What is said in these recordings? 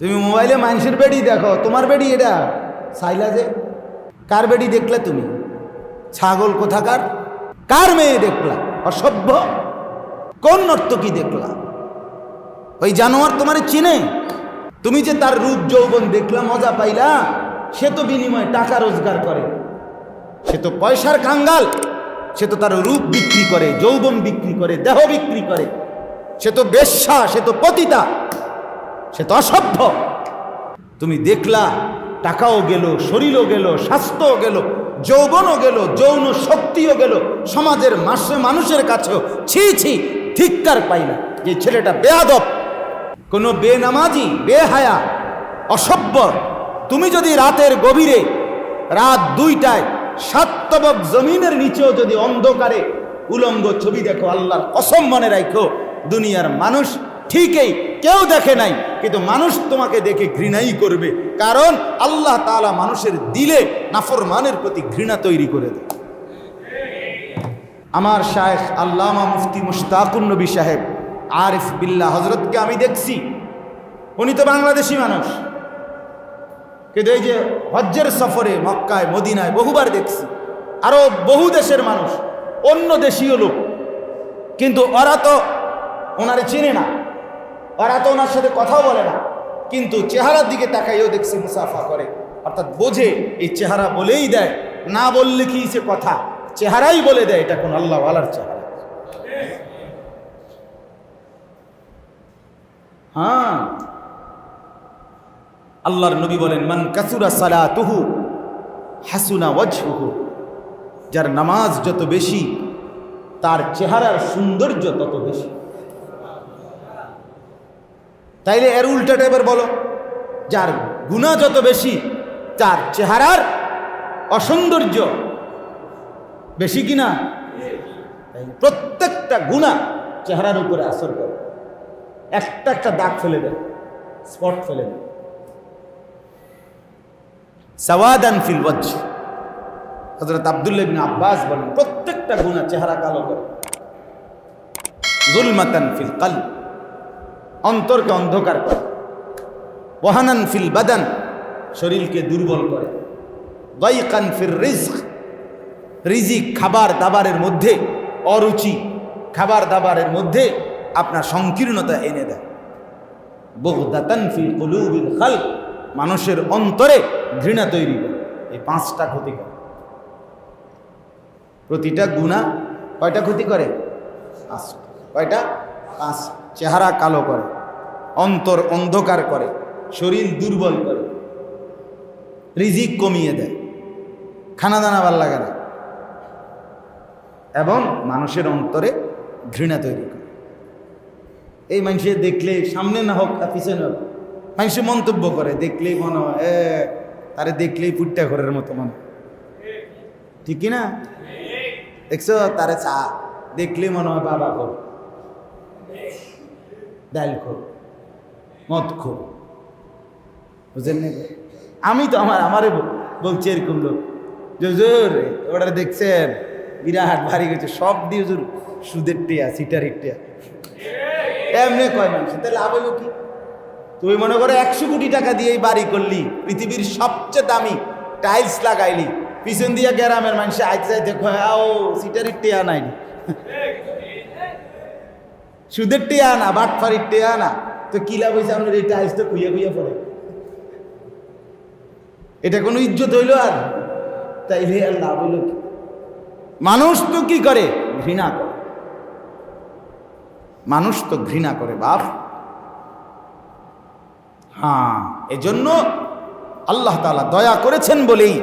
তুমি মোবাইলে মানুষের বেডি দেখো, তোমার বেডি এটা? সাইলা যে, কার বেডি দেখলে তুমি? ছাগল কোথাকার? কার মেয়ে দেখলা? অসভ্য? কোন নর্তকী দেখলা? ওই জানোয়ার তোমার চিনে? তুমি যে তার রূপ যৌবন দেখলা, মজা পাইলা, সে তো বিনিময়ে টাকা রোজগার করে। সে তো পয়সার কাঙ্গাল সে তো তার রূপ বিক্রি করে, যৌবন বিক্রি করে, দেহ বিক্রি করে। সে তো বেশ্যা, সে তো পতিতা। সে তো অসভ্য। তুমি দেখলা, টাকাও গেল, শরীরও গেল, স্বাস্থ্যও গেল, যৌবনও গেল, যৌন শক্তিও গেল, সমাজের মাসে মানুষের কাছেও ছি ছি ধিক্কার পাইলা যে ছেলেটা বেয়াদব। কোনো বেনামাজি, বেহায়া, অসভ্য। তুমি যদি রাতের গভীরে, রাত দুইটায় সাতবক জমিনের নিচেও যদি অন্ধকারে উলঙ্গ ছবি দেখো, আল্লাহর কসম মনে রাখো, দুনিয়ার মানুষ ঠিকই, কেউ দেখে নাই। কিন্তু মানুষ তোমাকে দেখে ঘৃণাই করবে, কারণ আল্লাহ তাআলা মানুষের দিলে নাফরমানের প্রতি ঘৃণা তৈরি করে দেয়। আমার শায়েখ আল্লামা মুফতি মুশতাকুন নবী সাহেব, আরিফ বিল্লা হজরতকে আমি দেখছি। উনি তো বাংলাদেশি মানুষ। কিন্তু এই যে হজ্জের সফরে মক্কায়, মদিনায় বহুবার দেখছি। আরও বহু দেশের মানুষ, অন্য দেশীয় লোক। কিন্তু ওরা তো ওনারে চেনে না। ওরা তো ওনার সাথে কথাও বলে না। কিন্তু চেহারার দিকে তাকাইও দেখছি মুসাফা করে। অর্থাৎ বোঝে, এই চেহারা বলেই দেয়, না বললে কি সে কথা? চেহারাই বলে দেয়, এটা কোন আল্লাহ আলার চেহারা। হ্যাঁ। আল্লাহর নবী বলেন, মান কাসুরা সালাতুহু, হাসুনা ওয়াজহুহু। যার নামাজ যত বেশি, তার চেহারার সৌন্দর্য তত বেশি। তাইলে এর উল্টাটা এবার বলো। যার গুণা যত বেশি, তার চেহারার অসৌন্দর্য বেশি কিনা প্রত্যেকটা গুণা চেহারার উপরে আসর করে। একটা একটা দাগ ফেলে দেয় স্পট ফেলে দেয় সাওয়াদান ফিল ওয়াজ হযরত আব্দুল্লাহ আব্বাস বলেন, প্রত্যেকটা গুনাহ চেহারা কালো করে। ফিল কলব। অন্তরকে অন্ধকার করে। ওয়াহানান ফিল বাদান, শরীরকে দুর্বল করে। গায়কান ফির রিজক, রিজিক খাবার দাবারের মধ্যে, অরুচি খাবার দাবারের মধ্যে আপনার সংকীর্ণতা এনে দেয়। বগদাতান ফিল কুলুবিল খালক, মানুষের অন্তরে ঘৃণা তৈরি করে। এই পাঁচটা ক্ষতি করে। প্রতিটা গুণা কয়টা ক্ষতি করে? পাঁচটা। কয়টা? পাঁচ চেহারা কালো করে, অন্তর অন্ধকার করে, শরীর দুর্বল করে। রিজিক কমিয়ে দেয়, খানা দানা ভালো লাগে না এবং মানুষের অন্তরে ঘৃণা তৈরি করে। এই মানুষের দেখলে সামনে না হোক আর পিছনে হোক, মানুষে মন্তব্য করে, দেখলেই মনে হয়, এ, তারে দেখলেই পুট্টা ঘরের মতো মনে। ঠিক কি না? দেখছ? তারে চা, দেখলেই মনে হয় বাবা খোর ডাল খোর মদ খোর বুঝলেন না আমি তো আমার, আমারে বলছি এরকম লোক। যে হুজুর ওটা দেখছেন, বিরাট ভারী গেছে সব দিয়ে হুজুর সুদের টিয়া, সিটারির টিয়া। এমনি কয় মানুষ, তাহলে লাভ হলো কি? তুমি মনে করো একশো কোটি টাকা দিয়ে এই বাড়ি করলি, পৃথিবীর সবচেয়ে দামি টাইলস লাগাইলি, পিছন দিয়ে গ্রামের মানুষ আইতে কয় ও সিটারির টেয়া নাই সুদের টেয়া না, বাটফারির টেয়া না। তো কি লাভ হয়েছে আপনার এই টাইলস তো কুইয়া কুইয়া পড়ে? এটা কোনো ইজ্জত হইল আর? তাইলে আর লাভ হইল কি? মানুষ তো কি করে? ঘৃণা করে। মানুষ তো ঘৃণা করে, বাপ। হ্যাঁ এজন্য আল্লাহ তাআলা দয়া করেছেন বলেই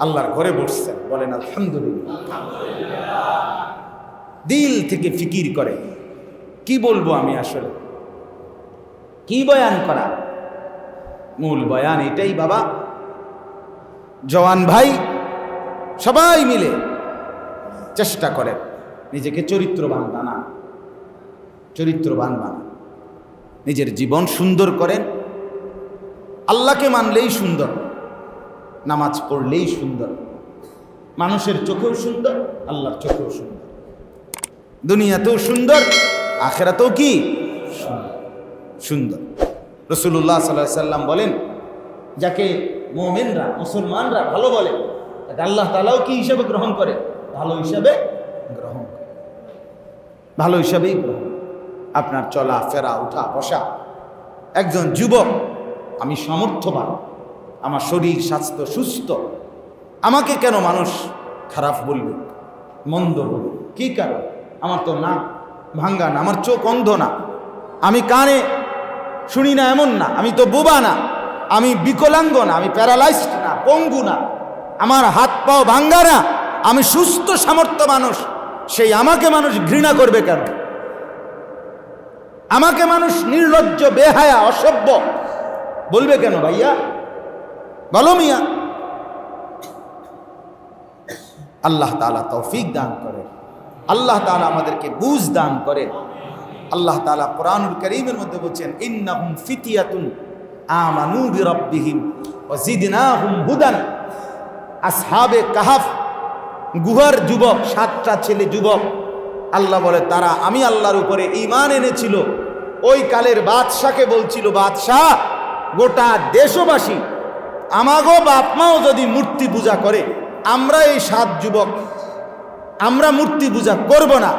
আল্লাহর ঘরে বসছেন। বলেন, আলহামদুলিল্লাহ। দিল থেকে ফিকির করে। কি বলব আমি আসলে? কি বয়ান করা? মূল বয়ান এটাই বাবা। জওয়ান ভাই সবাই মিলে চেষ্টা করেন নিজেকে চরিত্রবান বানান চরিত্রবান বানান। নিজের জীবন সুন্দর করেন। আল্লাহকে মানলেই সুন্দর, নামাজ পড়লেই সুন্দর। মানুষের চোখেও সুন্দর, আল্লাহর চোখেও সুন্দর। দুনিয়াতেও সুন্দর আখেরাতেও কি? সুন্দর। রসুল্লাহ সাল্লাহ সাল্লাম বলেন, যাকে মোমেনরা, মুসলমানরা ভালো বলে, তাকে আল্লাহ তালাও কি হিসাবে গ্রহণ করে? ভালো হিসাবে গ্রহণ করে। ভালো হিসাবেই গ্রহণ আপনার চলা, ফেরা, উঠা, বসা, একজন যুবক, আমি সমর্থবান, আমার শরীর স্বাস্থ্য সুস্থ, আমাকে কেন মানুষ খারাপ বলবে, মন্দ বলবে? কি কারণ? আমার তো না ভাঙ্গা না, আমার চোখ অন্ধ না। আমি কানে শুনি না এমন না, আমি তো বোবা না। আমি বিকলাঙ্গ না, আমি প্যারালাইজড না, পঙ্গু না। আমার হাত পাও ভাঙ্গা না, আমি সুস্থ, সামর্থ্য মানুষ। সেই আমাকে মানুষ ঘৃণা করবে কেন? আমাকে মানুষ নির্লজ্জ, বেহায়া, অসভ্য বলবে কেন ভাইয়া? বলো মিয়া। আল্লাহ তালা তৌফিক দান করেন। আল্লাহ তালা আমাদেরকে বুঝ দান করেন। আল্লাহ তালা কোরআনুল করিমের মধ্যে বলছেন, ইন্নাহুম ফিতিয়াতুন আমানু বিরাব্বিহিম ওয়া জিদনাহুম হুদান। আসহাবে কাহাফ, গুহার যুবক, সাতটা ছেলে যুবক, আল্লাহ বলে, তারা আমি আল্লাহর উপরে ইমান এনেছিল। ওই কালের বাদশাকে বলছিল, বাদশাহ, গোটা দেশবাসী আমাগো বাপমাও যদি মূর্তি পূজা করে, আমরা এই সাত যুবক আমরা মূর্তি পূজা করব না।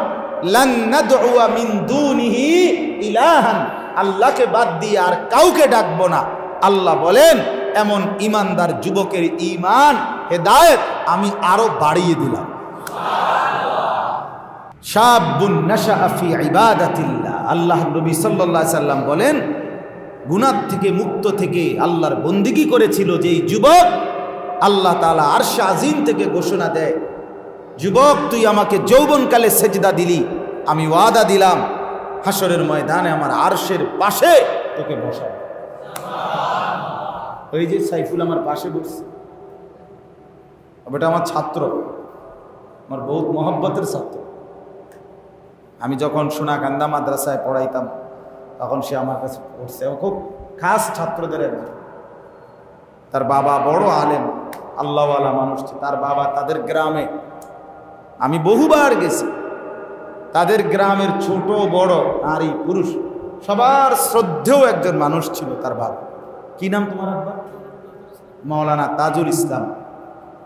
ইলাহান। আল্লাহকে বাদ দিয়ে আর কাউকে ডাকবো না। আল্লাহ বলেন, এমন ইমানদার যুবকের ঈমান, হেদায়েত আমি আরও বাড়িয়ে দিলাম। আল্লাহ নবী আলাইহি সাল্লাম বলেন, গুনাহ থেকে মুক্ত থেকে আল্লাহর বন্দিগি করেছিল যেই যুবক আল্লাহ তাআলা আরশ আজিম থেকে ঘোষণা দেয় যুবক তুই আমাকে যৌবনকালে সেজদা দিলি। আমি ওয়াদা দিলাম হাসরের ময়দানে আমার আরশের পাশে তোকে বসাবো। ওই যে সাইফুল আমার পাশে বসছে। ওটা আমার ছাত্র। আমার বহুত মহব্বতের ছাত্র। আমি যখন সোনা সোনাকান্দা মাদ্রাসায় পড়াইতাম তখন সে আমার কাছে পড়ছে ও খুব খাস ছাত্রদের একজন। তার বাবা বড় আলেম আল্লাহওয়ালা মানুষ তার বাবা তাদের গ্রামে আমি বহুবার গেছি। তাদের গ্রামের ছোট, বড় নারী, পুরুষ, সবার শ্রদ্ধেও একজন মানুষ ছিল তার বাবা। কি নাম তোমার আব্বা? মাওলানা তাজুল ইসলাম।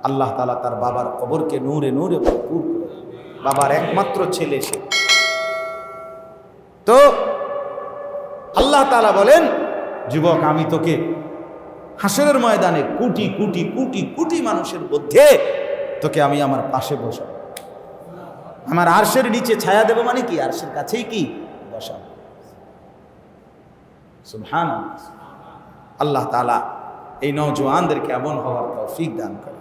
আল্লাহ তালা তার বাবার কবরকে নূরে নূরে ভরপুর বাবার একমাত্র ছেলে সে। তো আল্লাহ তালা বলেন, যুবক, আমি তোকে হাসরের ময়দানে কোটি কোটি কোটি কোটি মানুষের মধ্যে তোকে আমি আমার পাশে বসাবো। আমার আরশের নিচে ছায়া দেবো মানে কি? আরশের কাছেই কি? বসাব সুবহান আল্লাহ তালা এই নওজোয়ানদেরকে এমন হওয়ার তৌফিক দান করে।